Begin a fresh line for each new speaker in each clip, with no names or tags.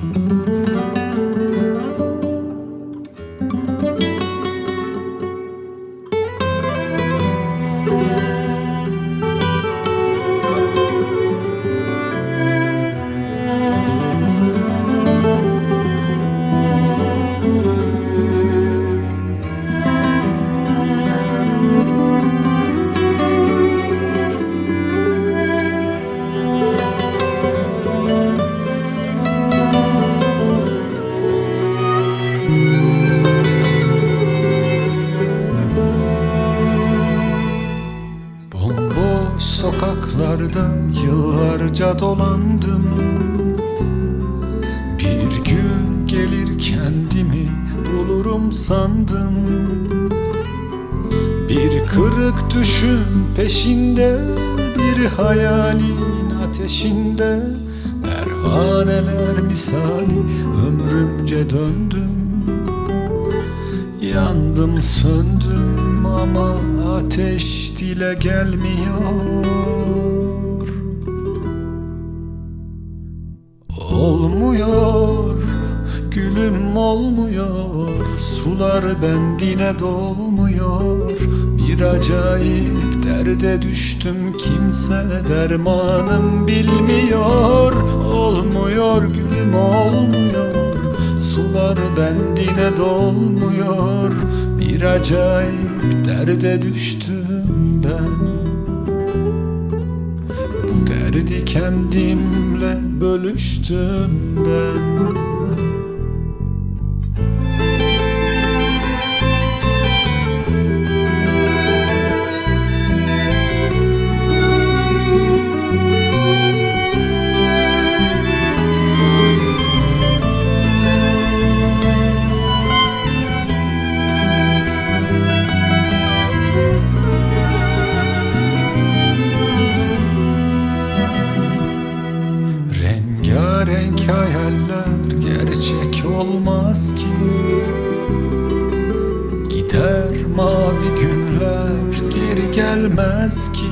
Thank you. Sokaklarda yıllarca dolandım. Bir gün gelir kendimi bulurum sandım. Bir kırık düşün peşinde Bir hayalin ateşinde. Pervaneler misali ömrümce döndüm Yandım söndüm ama ateş dile gelmiyor. Olmuyor gülüm olmuyor Sular bendine dolmuyor. Bir acayip derde düştüm kimse dermanım bilmiyor. Olmuyor gülüm olmuyor Sular bendine dolmuyor. Bir acayip derde düştüm ben. Bu derdi kendimle bölüştüm ben Rengarenk hayaller gerçek olmaz ki. Gider mavi günler geri gelmez ki.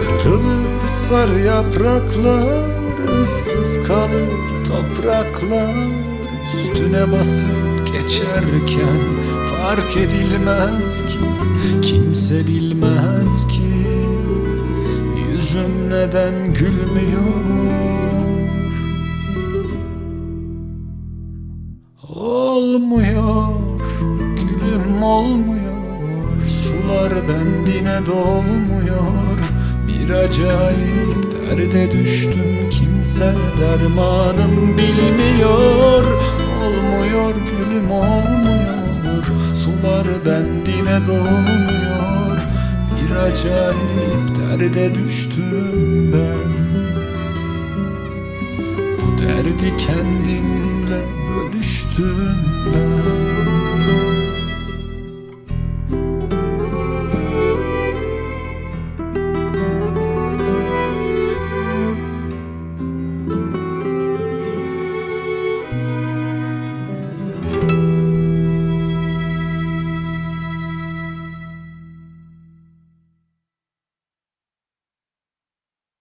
Kırılır sarı yapraklar ıssız kalır topraklar. Üstüne basıp geçerken fark edilmez ki. Kimse bilmez ki Yüzüm neden gülmüyor? Olmuyor Gülüm olmuyor. Sular bendine dolmuyor. Bir acayip derde düştüm. Kimse dermanım bilmiyor. Olmuyor gülüm olmuyor. Sular bendine dolmuyor Bir acayip derde düştüm ben. Bu derdi kendimle bölüştüm ben